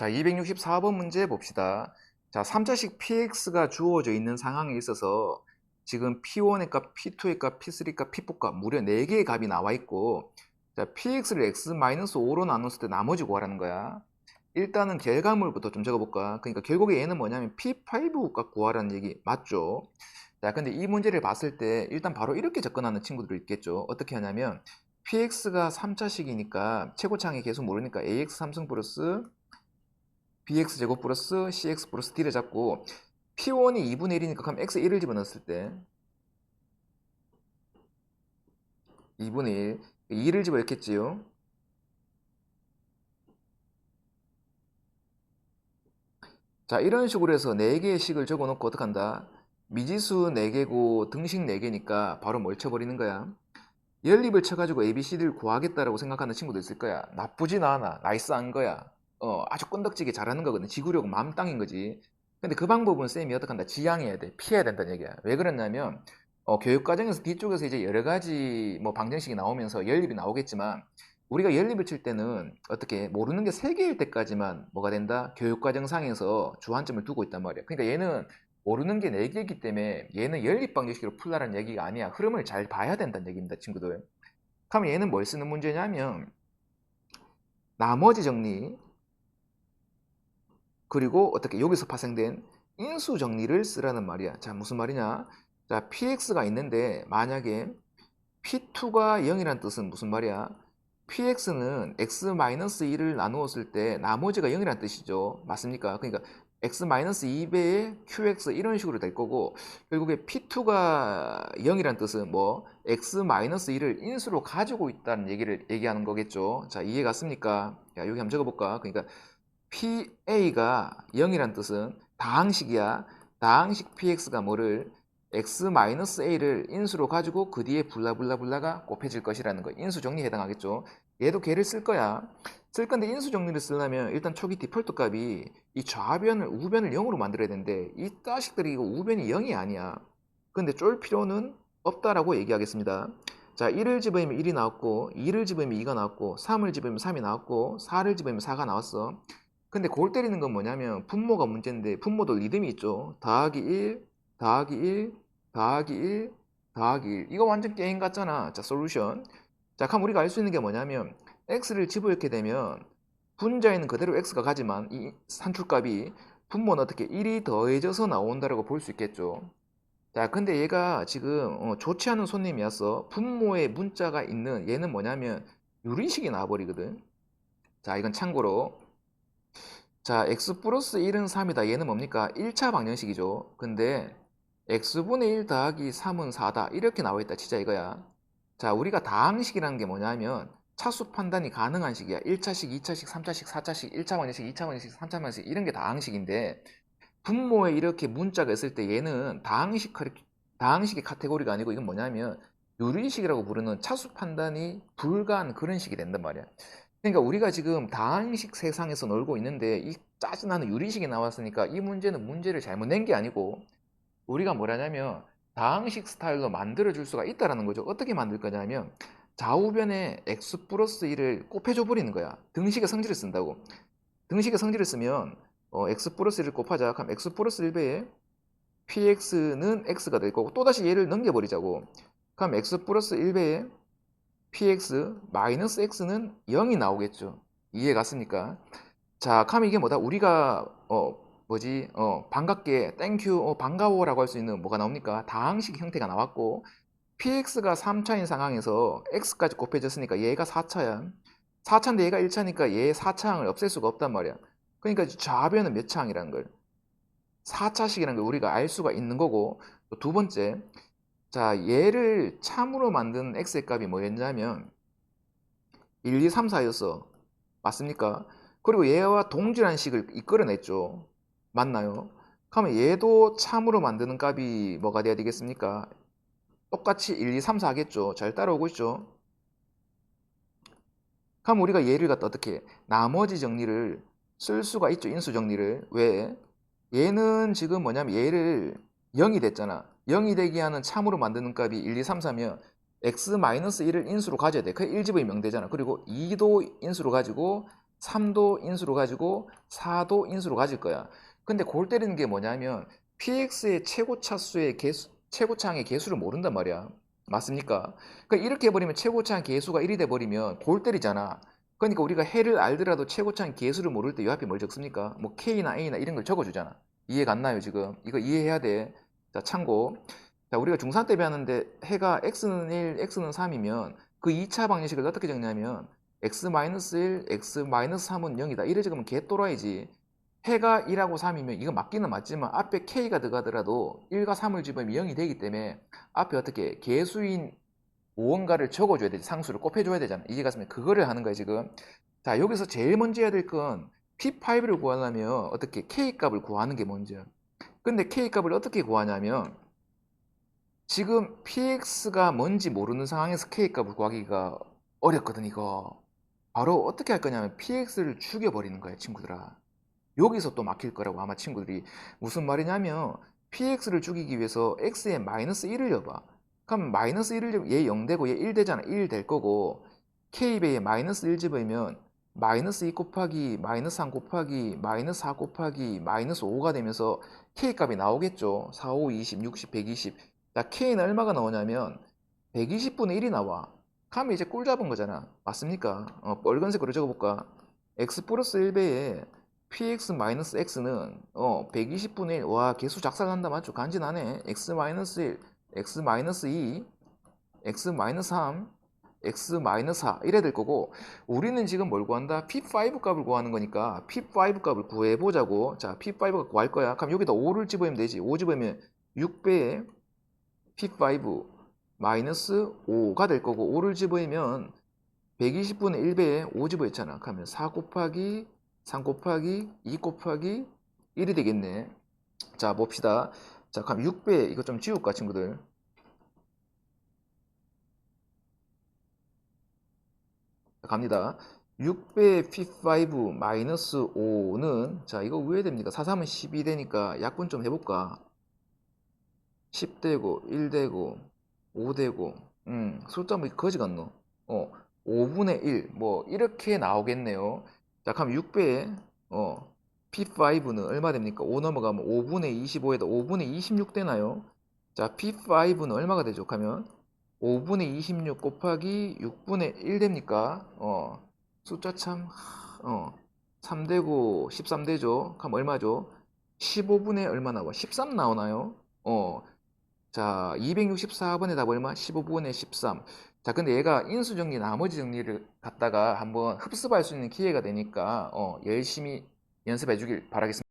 자, 264번 문제 봅시다. 자, 3자식 px가 주어져 있는 상황에 있어서 지금 p1의 값, p2의 값, p3의 값, p4 값 무려 4개의 값이 나와 있고 자, px를 x-5로 나눴을 때 나머지 구하라는 거야. 일단은 결과물부터 좀 적어볼까? 그러니까 결국에 얘는 뭐냐면 p5 값 구하라는 얘기 맞죠? 자, 근데 이 문제를 봤을 때 일단 바로 이렇게 접근하는 친구들이 있겠죠. 어떻게 하냐면 px가 3차식이니까 최고차항이 계속 모르니까 ax 3승 플러스 bx 제곱 플러스 cx 플러스 d를 잡고 p1이 2분의 1이니까 그럼 x 1을 집어넣었을 때 2분의 1 2를 집어넣겠지요? 자 이런 식으로 해서 4개의 식을 적어놓고 어떡한다? 미지수 4개고 등식 4개니까 바로 뭘 쳐버리는 거야. 연립을 쳐가지고 ABCD를 구하겠다라고 생각하는 친구도 있을 거야. 나쁘진 않아. 나이스한 거야 어, 아주 끈덕지게 잘하는 거거든. 지구력 만땅인 거지. 근데 그 방법은 쌤이 어떡한다? 지양해야 돼. 피해야 된다는 얘기야. 왜 그랬냐면, 어, 교육과정에서 뒤쪽에서 이제 여러 가지 뭐 방정식이 나오면서 연립이 나오겠지만, 우리가 연립을 칠 때는 어떻게 모르는 게 세 개일 때까지만 뭐가 된다? 교육과정상에서 주안점을 두고 있단 말이야. 그러니까 얘는 모르는 게 네 개이기 때문에 얘는 연립 방정식으로 풀라는 얘기가 아니야. 흐름을 잘 봐야 된다는 얘기입니다, 친구들. 그럼 얘는 뭘 쓰는 문제냐면, 나머지 정리, 그리고 어떻게 여기서 파생된 인수 정리를 쓰라는 말이야. 자, 무슨 말이냐? 자, px가 있는데 만약에 p2가 0이란 뜻은 무슨 말이야? px는 x-1을 나누었을 때 나머지가 0이란 뜻이죠. 맞습니까? 그러니까 x-2배의 qx 이런 식으로 될 거고 결국에 p2가 0이란 뜻은 뭐 x-1을 인수로 가지고 있다는 얘기를 얘기하는 거겠죠. 자, 이해 갔습니까? 야, 여기 한번 적어 볼까? 그러니까 PA가 0이란 뜻은 다항식이야. 다항식 PX가 뭐를 x-a를 인수로 가지고 그 뒤에 블라블라블라가 곱해질 것이라는 거. 인수 정리에 해당하겠죠. 얘도 걔를 쓸 거야. 쓸 건데 인수 정리를 쓰려면 일단 초기 디폴트 값이 이 좌변을 우변을 0으로 만들어야 되는데 이 자식들이 이거 우변이 0이 아니야. 근데 쫄 필요는 없다라고 얘기하겠습니다. 자, 1을 집어넣으면 1이 나왔고 2를 집어넣으면 2가 나왔고 3을 집어넣으면 3이 나왔고 4를 집어넣으면 4가 나왔어. 근데 골 때리는 건 뭐냐면 분모가 문제인데 분모도 리듬이 있죠. 더하기 1, 더하기 1, 더하기 1, 더하기 1. 이거 완전 게임 같잖아. 자, 솔루션. 자, 그럼 우리가 알 수 있는 게 뭐냐면 x를 집어넣게 되면 분자에는 그대로 x가 가지만 이 산출값이 분모는 어떻게 1이 더해져서 나온다라고 볼 수 있겠죠. 자, 근데 얘가 지금 어, 좋지 않은 손님이었어. 분모에 문자가 있는 얘는 뭐냐면 유리식이 나와버리거든. 자, 이건 참고로 자, x 플러스 1은 3이다. 얘는 뭡니까? 1차 방정식이죠. 근데 x분의 1 더하기 3은 4다. 이렇게 나와 있다. 진짜 이거야. 자, 우리가 다항식이라는 게 뭐냐면 차수 판단이 가능한 식이야. 1차식, 2차식, 3차식, 4차식, 1차 방정식, 2차 방정식, 3차 방정식 이런 게 다항식인데 분모에 이렇게 문자가 있을 때 얘는 다항식, 다항식의 카테고리가 아니고 이건 뭐냐면 유리식이라고 부르는 차수 판단이 불가한 그런 식이 된단 말이야. 그러니까 우리가 지금 다항식 세상에서 놀고 있는데 이 짜증나는 유리식이 나왔으니까 이 문제는 문제를 잘못 낸 게 아니고 우리가 뭐라냐면 다항식 스타일로 만들어 줄 수가 있다라는 거죠. 어떻게 만들 거냐면 좌우변에 x 플러스 1을 곱해줘 버리는 거야. 등식의 성질을 쓴다고. 등식의 성질을 쓰면 어, x 플러스 1을 곱하자. 그럼 x 플러스 1배에 px는 x가 될 거고 또다시 얘를 넘겨버리자고. 그럼 x 플러스 1배에 px 마이너스 x는 0이 나오겠죠. 이해 갔습니까? 자, 그럼 이게 뭐다? 우리가 어 뭐지? 어 반갑게 땡큐 어, 반가워라고 할 수 있는 뭐가 나옵니까? 다항식 형태가 나왔고 px가 3차인 상황에서 x까지 곱해졌으니까 얘가 4차야. 4차인데 얘가 1차니까 얘 4차항을 없앨 수가 없단 말이야. 그러니까 좌변은 몇 차항이라는 걸 4차식이라는 걸 우리가 알 수가 있는 거고 두 번째 자, 얘를 참으로 만든 x의 값이 뭐였냐면 1, 2, 3, 4였어. 맞습니까? 그리고 얘와 동질한 식을 이끌어냈죠. 맞나요? 그러면 얘도 참으로 만드는 값이 뭐가 돼야 되겠습니까? 똑같이 1, 2, 3, 4 하겠죠. 잘 따라오고 있죠. 그럼 우리가 얘를 갖다 어떻게 나머지 정리를 쓸 수가 있죠. 인수 정리를. 왜? 얘는 지금 뭐냐면 얘를 0이 됐잖아. 0이 되게 하는 참으로 만드는 값이 1, 2, 3, 4면 x-1을 인수로 가져야 돼. 그 1집의 명대잖아. 그리고 2도 인수로 가지고 3도 인수로 가지고 4도 인수로 가질 거야. 근데 골 때리는 게 뭐냐면 px의 최고 차수의 개수, 최고차항의 개수를 모른단 말이야. 맞습니까? 그러니까 이렇게 해버리면 최고차항 개수가 1이 돼버리면 골 때리잖아. 그러니까 우리가 해를 알더라도 최고차항 개수를 모를 때이 앞에 뭘 적습니까? 뭐 k나 a나 이런 걸 적어주잖아. 이해 갔나요 지금? 이거 이해해야 돼. 자 참고. 자 우리가 중3 때 배웠는데 해가 x는 1, x는 3이면 그 2차 방정식을 어떻게 적냐면 x-1, x-3은 0이다. 이래 적으면 개또라이지. 해가 1하고 3이면 이거 맞기는 맞지만 앞에 k가 들어가더라도 1과 3을 집으면 0이 되기 때문에 앞에 어떻게 개수인 무언가를 적어줘야 되지. 상수를 곱해줘야 되잖아. 이해 갔으면 그거를 하는 거야 지금. 자 여기서 제일 먼저 해야 될 건 P5를 구하려면 어떻게 k 값을 구하는 게 먼저야. 근데 k 값을 어떻게 구하냐면 지금 px가 뭔지 모르는 상황에서 k 값을 구하기가 어렵거든 이거. 바로 어떻게 할 거냐면 px를 죽여버리는 거야 친구들아. 여기서 또 막힐 거라고 아마 친구들이 무슨 말이냐면 px를 죽이기 위해서 x에 마이너스 1을 넣어봐. 그럼 마이너스 1을 넣으면 얘0 되고 얘 1 되잖아. 1 될 거고 k배에 마이너스 1 집으면 마이너스 2 곱하기 마이너스 3 곱하기 마이너스 4 곱하기 마이너스 5가 되면서 k 값이 나오겠죠. 4, 5, 20, 60, 120. 자, k는 얼마가 나오냐면 120분의 1이 나와. 그러면 이제 꿀 잡은 거잖아. 맞습니까? 어, 빨간색으로 적어볼까? x 플러스 1배에 px 마이너스 x는 어 120분의 1. 와 개수 작살난다 맞죠? 간지나네. x 마이너스 1, x 마이너스 2, x 마이너스 3, x 마이너스 4 이래 될 거고 우리는 지금 뭘 구한다? p5 값을 구하는 거니까 p5 값을 구해보자고. 자 p5가 구할 거야. 그럼 여기다 5를 집으면 되지. 5 집으면 6배에 p5 마이너스 5가 될 거고 5를 집으면 120분의 1배에 5 집어있잖아. 그러면 4 곱하기 3 곱하기 2 곱하기 1이 되겠네. 자, 봅시다. 자, 그럼 6배 이거 좀 지울까, 친구들? 자, 갑니다. 6배 P5 마이너스 5는 자, 이거 왜 됩니까? 4, 3은 12 되니까 약분 좀 해볼까? 10 되고 1 되고 5 되고 음, 숫자 뭐 거지 같노? 어, 5분의 1. 뭐 이렇게 나오겠네요. 자, 그럼 6배에 어, P5는 얼마 됩니까? 5 넘어가면 5분의 25에다 5분의 26 되나요? 자, P5는 얼마가 되죠? 하면 5분의 26 곱하기 6분의 1 됩니까? 어, 숫자 참, 어, 3 되고 13 되죠? 그럼 얼마죠? 15분의 얼마 나와? 13 나오나요? 어, 자, 264번의 답 얼마? 15분의 13. 자, 근데 얘가 인수 정리, 나머지 정리를 갖다가 한번 흡습할 수 있는 기회가 되니까 어, 열심히 연습해 주길 바라겠습니다.